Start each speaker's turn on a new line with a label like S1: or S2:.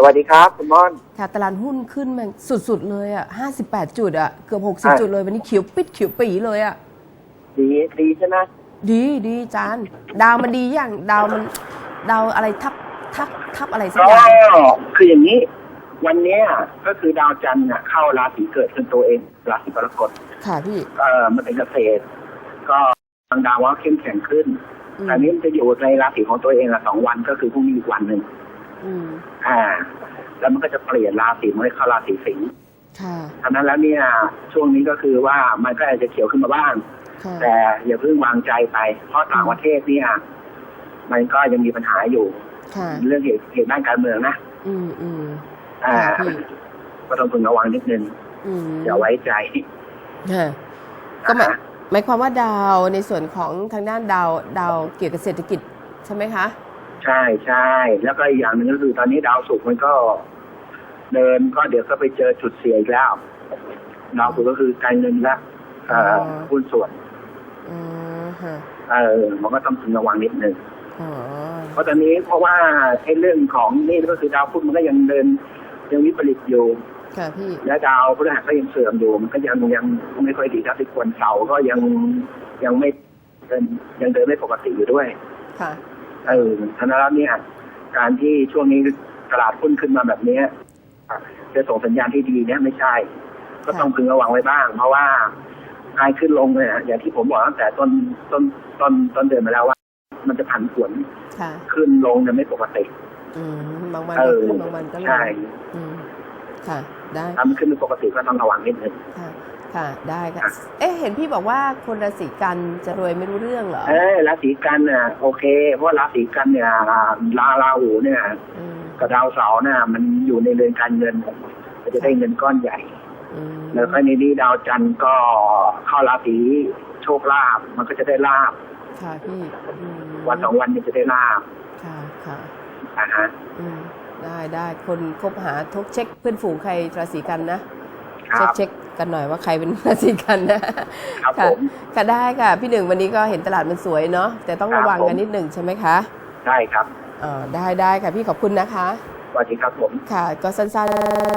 S1: สวัสดีครับคุณม่อน
S2: ค่ะตลาดหุ้นขึ้นมันสุดๆเลยอะ58จุดอะ เกือบ
S1: อะ
S2: 60จุดเลยวันนี้เขียวปิดเขียวปีเลยอะ
S1: ดีดีใช่ไหม
S2: ดีดีจานดาวมันดีอย่างดาวมันดาวอะไรทับทับทับอะไรสัก
S1: ก็
S2: อย่าง
S1: คืออย่างนี้ วันเนี้ยก็คือดาวจันทร์น่ะเข้าราศีเกิดเป็นตัวเองราศีกรกฎ
S2: ค่ะพี่
S1: เออมันเป็นเกษตร ก็ทางดาวว่าเข้มแข็งขึ้น
S2: อืม
S1: แต่นี้มันจะอยู่ในราศีของตัวเองละสองวันก็คือพรุ่งนี้อีกวันหนึ่ง
S2: อืม
S1: อ่า แล้วมันก็จะเปลี่ยนราศีมันให้เข้าราศีสิงห์
S2: ค่ะ
S1: ฉะนั้นแล้วเนี่ย ช่วงนี้ก็คือว่ามันก็อาจจะเขียวขึ้นมาบ้าง
S2: ค่ะ
S1: แต่อย่าเพิ่งวางใจไป เพราะต่างประเทศเนี่ย มันก็ยังมีปัญหาอยู่
S2: ค่ะ
S1: เรื่องเหตุเหตุด้านการเมืองนะ
S2: อืมอืม
S1: อ่า
S2: ค่ะพี่
S1: ก็ต้องพึงระวังนิดนึง
S2: อืม
S1: อย่าไว้ใจ
S2: ค่ะก็หมาย
S1: อ่า
S2: หมายความว่าดาวในส่วนของทางด้านดาวดาวเกี่ยวกับเศรษฐกิจใช่ไหมคะ
S1: ใช่ใช่แล้วก็อีกอย่างหนึ่งก็คือตอนนี้ดาวศุกร์มันก็ เดินก็เดี๋ยวก็ไปเจอจุดเสียอีกแล้วดาวศุกร์ก็คือการเงินและเอ่อ
S2: อ๋อ
S1: หุ้นส่วน
S2: อืมฮะ
S1: เออมันก็ต้องพึงระวังนิดนึง
S2: อ๋อ
S1: เพราะตอนนี้เพราะว่าไอ้เรื่องของนี่ก็คือดาวพุธมันก็ยังเดินยังวิปริตอยู่
S2: ค่ะพี่
S1: และดาวพฤหัสก็ยังเสื่อมอยู่มันก็ยังยังไม่ค่อยดีเท่าที่ควรเสาร์ก็ยังยังไม่เดินยังเดินไม่ปกติอยู่ด้วย
S2: ค่ะ
S1: เออฉะนั้นแล้วเนี่ยการที่ช่วงนี้ตลาดหุ้นขึ้นมาแบบเนี้ยจะส่งสัญญาณที่ดีเนี่ยไม่ใช่ ก็ต้องพึงระวังไว้บ้าง เพราะว่าการขึ้นลงเนี่ยอย่างที่ผมบอกตั้งแต่ต้นต้นต้นต้นเดือนมาแล้วว่า มันจะผันผวน
S2: ค่ะ
S1: ขึ้นลงเนี่ยไม่ปกติ
S2: อืมบางวัน
S1: เอ
S2: ก็
S1: อ
S2: ขึ้นบางวันก็ลง
S1: ใช่
S2: อืม ค่ะ ได้
S1: ถ้ามันขึ้นไม่ปกติก็ต้องระวังนิดนึง
S2: ค่ะค่ะได้ค่ะ
S1: อะ
S2: เอ๊ะเห็นพี่บอกว่าคนราศีกันจะรวยไม่รู้เรื่องเหรอ
S1: เออราศีกันน่ะโอเค เพราะว่าราศีกันเนี่ยลาลาหูเนี่ย
S2: อืม
S1: กับดาวเสาร์น่ะมันอยู่ในเรือนการเงินมันจะได้เงินก้อนใหญ่
S2: อืม
S1: แล้วก็ในนี้ดาวจันทร์ก็เข้าราศีโชคลาภมันก็จะได้ลาบ
S2: ค่ะพี่อืม
S1: วันสองวันนี้จะได้ลาบ
S2: ค่ะค่ะ
S1: อ่าฮะ
S2: อืม ได้ได้คนคบหาทกเช็คเพื่อนฝูงใครราศีกันนะ
S1: ค
S2: เช็
S1: รั
S2: ค
S1: บ
S2: เช็คกันหน่อยว่าใครเป็นราศีกันนะ
S1: ครับ
S2: ค่ะ
S1: ผม
S2: ค่ะได้ค่ะ พี่หนึ่งวันนี้ก็เห็นตลาดมันสวยเนาะแต่ต้อง
S1: ครับ
S2: ระวังกัน
S1: ผม
S2: นิดหนึ่งใช่ไหมคะ
S1: ได้ครับ
S2: อ่าได้ได้ค่ะพี่ขอบคุณนะคะ
S1: สวัสดีครับผม
S2: ค่ะ ก็สั้นๆ